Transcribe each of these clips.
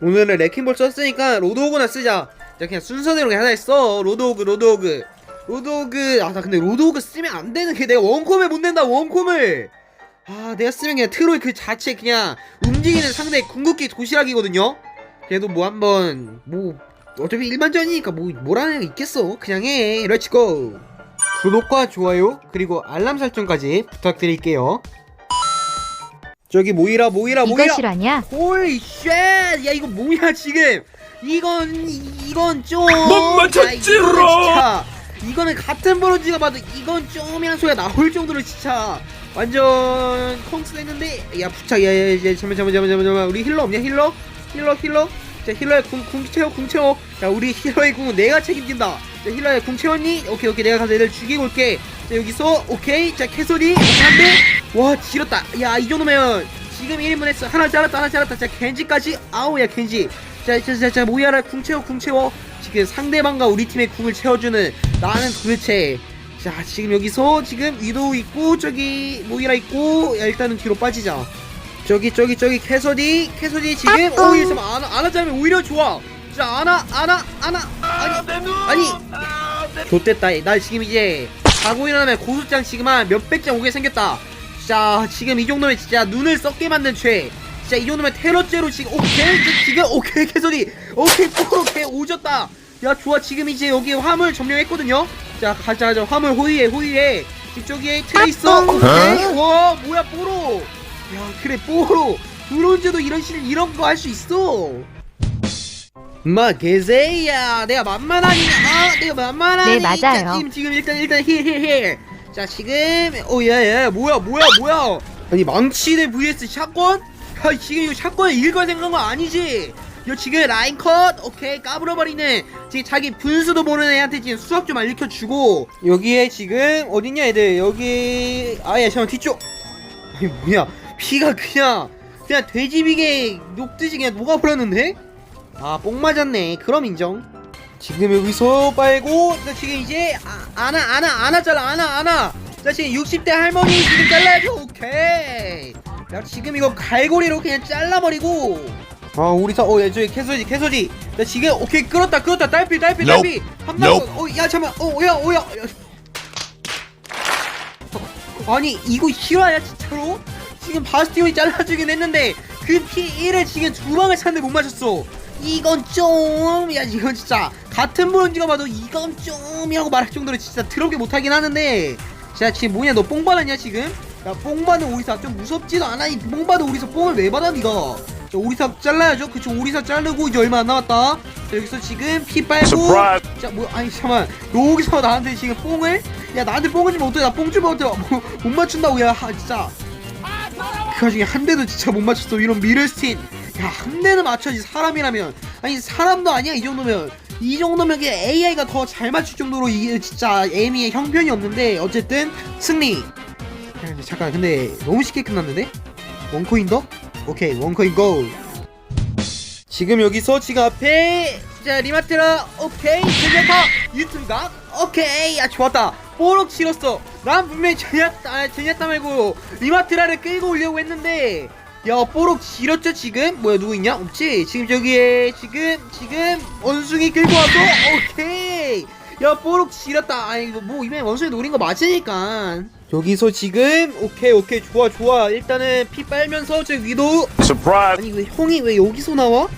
오늘은 레킹볼 썼으니까 로드호그나 쓰자. 자 그냥 순서대로 하나 했어. 로드호그 로드호그. 로드호그 아 나 근데 로드호그 쓰면 안 되는 게 내가 원콤을 못 낸다 원콤을. 아 내가 쓰면 그냥 트롤 그 자체 그냥 움직이는 상대 궁극기 도시락이거든요? 그래도 뭐 한번 뭐 어차피 일반전이니까 뭐 뭐라는 게 있겠어. 그냥 해. 렛츠고 구독과 좋아요 그리고 알람 설정까지 부탁드릴게요 저기 모이라 모이라 이거 모이라 실화냐? 홀리 쉣! 야 이거 뭐야 지금? 이건 이건 좀. 못 맞췄지롱! 야, 이거는 진짜 이거는 같은 브론즈가 봐도 이건 좀이란 소리가 나올 정도로 진짜 완전 콩스했는데 야 부착 야야야 잠만 잠만 잠만 잠만 잠만 우리 힐러 없냐 힐러 힐러 힐러 자 힐러의 궁, 궁 채워 궁 채워 자 우리 힐러의 궁은 내가 책임진다 자 힐러의 궁 채웠니 오케이 오케이 내가 가서 애들 죽이고 올게. 자 여기서 오케이. 자 캐서디 한대. 와 지렸다. 야 이 정도면 지금 1인분 했어 하나 잘랐다 하나 잘랐다. 자 겐지까지. 아우 야 겐지. 자자 자 모이아라 궁 채워 궁 채워. 지금 상대방과 우리 팀의 궁을 채워주는 나는 도대체. 자 지금 여기서 지금 위도우 있고 저기 모이라 있고 야 일단은 뒤로 빠지자. 저기 저기 저기 캐서디 캐서디 지금 오 이거 잠깐 안아 안아자면 오히려 좋아 자 안아 안아 안아 아니. 아니 좋됐다. 나 지금 이제 자고 일어나면 고소장 지금 한 몇백 장 오게 생겼다. 자 지금 이 정도면 진짜 눈을 썩게 만든 죄. 진짜 이 정도면 테러죄로 지금 오케이? 지- 지금 오케이 캐서디 오케이 또 오케이 오졌다. 야 좋아. 지금 이제 여기 화물 점령했거든요? 자 가자 가자. 화물 호위해 호위해. 저기에 트레이서. 오케이. 와 뭐야 뽀로. 야 그래 뽀로. 브론즈도 이런 실 이런 거 할 수 있어 마 개새야. 내가 만만하니 아 내가 만만하니 네, 맞아요. 자, 지금 지금 일단 일단 힐힐힐 자 지금 오야야 뭐야 뭐야 뭐야. 아니 망치대 vs 샷건? 야 지금 이거 샷건에 일관 생각한 거 아니지? 야 지금 라인 컷? 오케이 까불어버리는 지금 자기 분수도 모르는 애한테 지금 수학 좀 알려주고. 여기에 지금 어딨냐 애들? 여기 아예 잠깐 뒤쪽. 아니 뭐야. 피가 그냥 그냥 돼지비계 녹듯이 그냥 녹아버렸는데 아 뽕 맞았네. 그럼 인정. 지금 여기서 빨고 나 지금 이제 아, 아나 아나 아나 잘라 아나 아나. 자 지금 60대 할머니 지금 잘라야죠. 오케이. 야 지금 이거 갈고리로 그냥 잘라버리고. 아 우리 사어 저기 캐서지 캐서지. 나 지금 오케이 끌었다 끌었다. 딸피 딸피 딸피. 한 방 어 야 잠깐 어 오야 오야. 야. 아니 이거 실화야 진짜로? 지금 바스티온이 잘라주긴 했는데 그 피 1을 지금 두 방을 찼는데 못 맞췄어 이건 좀 야 이건 진짜 같은 브론즈가 봐도 이건 좀이라고 말할 정도로 진짜 더럽게 못하긴 하는데. 자 지금 뭐냐 너 뽕 받았냐 지금? 야 뽕 받은 오리사 좀 무섭지도 않아. 이 뽕 받은 오리사 뽕을 왜 받아 니가 자 오리사 잘라야죠? 그쵸 오리사 자르고 이제 얼마 안 남았다. 자 여기서 지금 피 빨고. 자 뭐 아니 잠깐만. 여기서 나한테 지금 뽕을? 야 나한테 뽕을 주면 어떡해? 나 뽕 주면 어떡해? 뭐, 못 맞춘다고 야 하, 진짜. 그 와중에 한 대도 진짜 못 맞췄어. 이런 미르스틴 야 한 대는 맞춰야지 사람이라면. 아니 사람도 아니야 이 정도면. 이 정도면 그냥 AI가 더 잘 맞출 정도로 이게 진짜 에미의 형편이 없는데 어쨌든 승리. 야, 근데 잠깐 근데 너무 쉽게 끝났는데? 원코인 더? 오케이 원코인 고. 지금 여기서 지금 앞에 자 리마트라. 오케이 제냐타. 유튜브가. 오케이 야 좋았다. 뽀록 치렀어. 난 분명히 제냐타 아, 제냐타 말고 리마트라를 끌고 오려고 했는데 야 뽀록 지렸죠 지금? 뭐야 누구 있냐? 없지? 지금 저기에 지금 지금 원숭이 끌고 와서 오케이! 야 뽀록 지렸다. 아니 뭐 이번에 원숭이 노린 거 맞으니까. 여기서 지금 오케이 오케이. 좋아 좋아. 일단은 피 빨면서 저 위도. Surprise. 아니 왜 형이 왜 여기서 나와?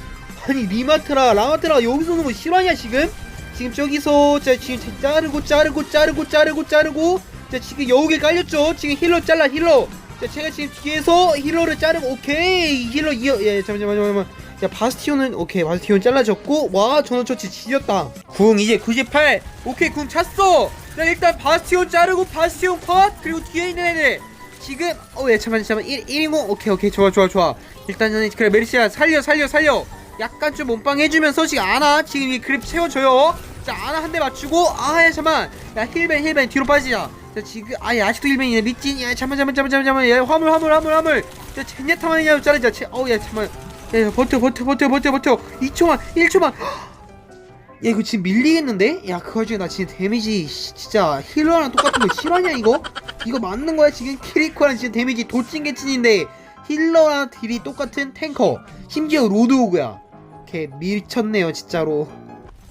아니 리마트라 라마트라 여기서 오는 거 실화냐 지금? 지금 저기서 자 지금 자르고 자르고 자르고 자르고 자르고 자 지금 여우개 깔렸죠? 지금 힐러 잘라 힐러 자 제가 지금 뒤에서 힐러를 자르고 오케이. 힐러 이어 예 잠깐만 잠깐만 자 바스티온은 오케이 바스티온 잘라졌고 와 전원처치 지렸다. 궁 이제 98 오케이 궁 찼어. 자 일단 바스티온 자르고 바스티온 컷. 그리고 뒤에 있는 애들. 지금 어예 잠깐만 잠깐만. 1 120 오케이 오케이. 좋아 좋아 좋아. 일단은 그래 메리시아 살려 살려 살려. 약간 좀 몸빵 해주면서 지금 아나 지금 이 그립 채워줘요. 자 아나 한 대 맞추고 아야 잠만. 야 힐벤 힐벤 뒤로 빠지자 자 지금 아예 아직도 힐벤이네. 미찐 야 잠만 잠만 잠만 잠만 잠만. 야 화물 화물 화물 화물. 자 젠야타만이냐 자르자. 제 어우 야 잠만. 야, 야 버텨 버텨 버텨 버텨 버텨. 2초만 1초만 야 이거 지금 밀리겠는데? 야 그거 중에 나 진짜 데미지 씨, 진짜 힐러랑 똑같은 거 실화냐 이거? 이거 맞는 거야? 지금 키리코랑 진짜 데미지 도찐개찐인데 힐러랑 딜이 똑같은 탱커. 심지어 로드오그야. 오케이 미쳤네요 진짜로.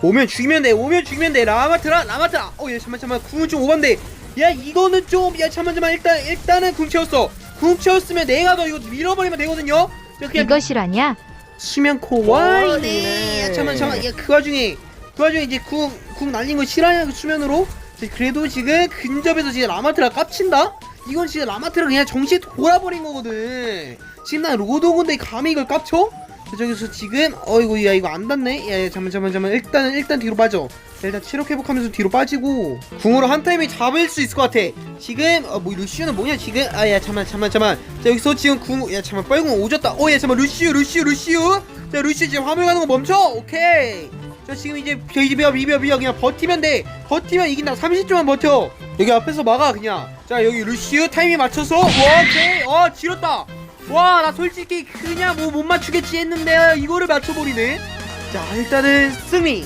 오면 죽이면 돼 오면 죽이면 돼. 라마트라 라마트라. 어야 잠만 잠만. 궁은 좀 오반데 야 이거는 좀야 잠만 잠만. 일단 일단은 궁 채웠어. 궁 채웠으면 내가 너 이거 밀어버리면 되거든요? 자, 그냥 실화냐? 수면코 와이네. 야 잠만 잠만. 야그 와중에 그 와중에 이제 궁, 궁 날린 거 실화냐 그 수면으로 자, 그래도 지금 근접에서 지금 라마트라 깝친다? 이건 진짜 라마트라 그냥 정신에 돌아버린 거거든. 지금 난 로도군데 감히 이걸 깝쳐? 자, 저기서 지금 어이구 야 이거 안 닿네? 야, 야 잠만 잠만 잠만. 일단은 일단 뒤로 빠져. 자, 일단 체력 회복하면서 뒤로 빠지고 궁으로 한 타임에 잡을 수 있을 것 같아. 지금 어 뭐 루시우는 뭐냐 지금? 아야 잠만 잠만 잠만. 자 여기서 지금 궁야 잠만 빨궁 오졌다. 어야 잠만 루시우 루시우 루시우? 자 루시우 지금 화물 가는 거 멈춰? 오케이. 자 지금 이제 비벼 비벼 비벼 그냥 버티면 돼. 버티면 이긴다. 30초만 버텨. 여기 앞에서 막아 그냥. 자 여기 루시우 타이밍 맞춰서. 와 오케이. 어 지렸다. 와 나 솔직히 그냥 뭐 못 맞추겠지 했는데 이거를 맞춰버리네. 자 일단은 승리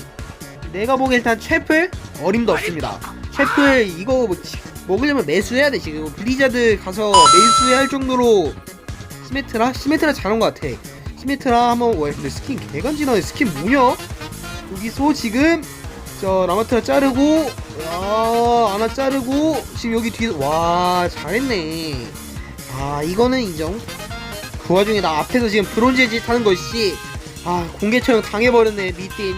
내가 보기엔 일단 채플 어림도 없습니다. 채플 이거 뭐 지- 먹으려면 매수해야 돼 지금. 블리자드 가서 매수해야 할 정도로 시메트라? 시메트라 잘한 것 같아. 시메트라 한번 와 근데 스킨 개간지나네. 스킨 뭐냐? 여기서 지금 저 라마트라 자르고 야 하나 자르고 지금 여기 뒤에 와 잘했네. 아 이거는 인정. 그 와중에 나 앞에서 지금 브론즈 짓 하는 것이 아 공개 처형 당해버렸네 미딘